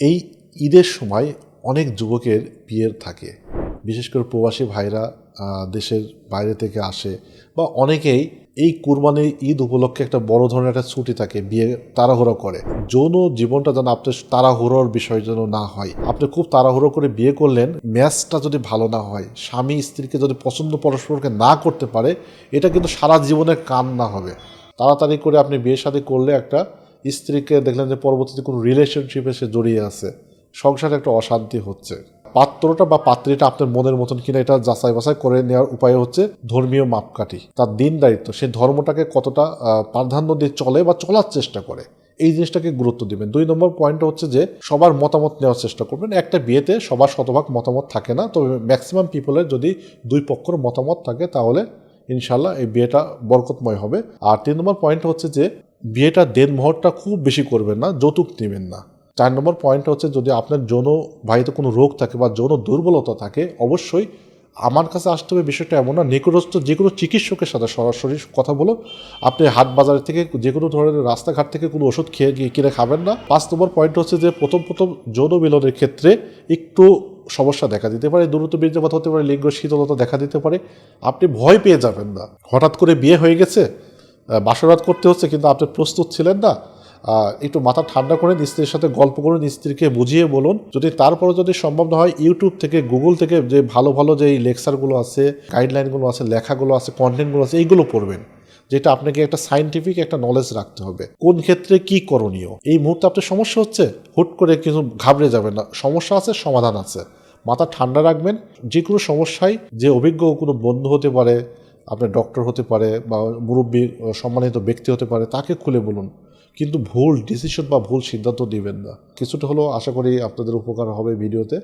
এই ঈদের সময় অনেক যুবকের বিয়ের থাকে। বিশেষ করে প্রবাসী ভাইরা দেশের বাইরে থেকে আসে বা অনেকেই এই কুরবানির ঈদ উপলক্ষে একটা বড় ধরনের একটা ছুটি থাকে, বিয়ে তাড়াহুড়ো করে। যৌন জীবনটা যেন আপনার তাড়াহুড়োর বিষয় যেন না হয়। আপনি খুব তাড়াহুড়ো করে বিয়ে করলেন, ম্যাচটা যদি ভালো না হয়, স্বামী স্ত্রীকে যদি পছন্দ পরস্পরকে না করতে পারে, এটা কিন্তু সারা জীবনের কান না হবে। তাড়াতাড়ি করে আপনি বিয়ে শাদী করলে একটা স্ত্রীকে দেখলেন যে পরবর্তীতে কোনো রিলেশনশিপে সে জড়িয়ে আছে। সংসারে একটা অশান্তি হচ্ছে। পাত্রটা বা পাত্রীটা আপনার মনের মতন কিনা এটা যাচাই বাছাই করে নেওয়ার উপায় হচ্ছে ধর্মীয় মাপকাঠি। তার দিন দায়িত্ব। সেই ধর্মটাকে কতটা প্রাধান্য দিয়ে চলে বা চলার চেষ্টা করে, এই জিনিসটাকে গুরুত্ব দিবেন। দুই নম্বর পয়েন্ট হচ্ছে যে সবার মতামত নেওয়ার চেষ্টা করবেন। একটা বিয়েতে সবার শতভাগ মতামত থাকে না, তবে ম্যাক্সিমাম পিপলের যদি দুই পক্ষের মতামত থাকে তাহলে ইনশাল্লাহ এই বিয়েটা বরকতময় হবে। আর তিন নম্বর পয়েন্ট হচ্ছে যে বিয়েটা দেনমোহরটা খুব বেশি করবেন না, যৌতুক নেবেন না। চার নম্বর পয়েন্ট হচ্ছে যদি আপনার যৌন বাহিত কোনো রোগ থাকে বা যৌন দুর্বলতা থাকে, অবশ্যই আমার কাছে আসতে হবে বিষয়টা এমন না, নিকটস্থ যে কোনো চিকিৎসকের সাথে সরাসরি কথা বলো। আপনি হাট বাজার থেকে যে কোনো ধরনের রাস্তাঘাট থেকে কোনো ওষুধ খেয়ে কিনে খাবেন না। পাঁচ নম্বর পয়েন্ট হচ্ছে যে প্রথম প্রথম যৌন মিলনের ক্ষেত্রে একটু সমস্যা দেখা দিতে পারে, দ্রুত বীর্যপাত হতে পারে, লিঙ্গ শীতলতা দেখা দিতে পারে। আপনি ভয় পেয়ে যাবেন না। হঠাৎ করে বিয়ে হয়ে গেছে বাসরাত করতে হচ্ছে, কিন্তু আপনি প্রস্তুত ছিলেন না। একটু মাথা ঠান্ডা করে স্ত্রীর সাথে গল্প করে স্ত্রীকে বুঝিয়ে বলুন। যদি তারপরে যদি সম্ভব না হয় ইউটিউব থেকে গুগল থেকে যে ভালো ভালো যে লেকচারগুলো আছে গাইডলাইনগুলো আছে, লেখাগুলো আছে কন্টেন্টগুলো আছে, এইগুলো পড়বেন, যেটা আপনাকে একটা সাইন্টিফিক একটা নলেজ রাখতে হবে। কোন ক্ষেত্রে কি করণীয়? এই মুহূর্তে আপনার সমস্যা হচ্ছে? হুট করে কিছু ঘাবড়ে যাবেন না। সমস্যা আছে, সমাধান আছে। মাথা ঠান্ডা রাখবেন। যে কোনো সমস্যায় যে অভিজ্ঞ কোনো বন্ধু হতে পারে আপনার ডক্টর হতে পারে বা মুরব্বী সম্মানিত ব্যক্তি হতে পারে, তাকে খুলে বলুন। কিন্তু ভুল ডিসিশন বা ভুল সিদ্ধান্ত দিবেন না। কিছুটা হলেও আশা করি আপনাদের উপকার হবে ভিডিওতে।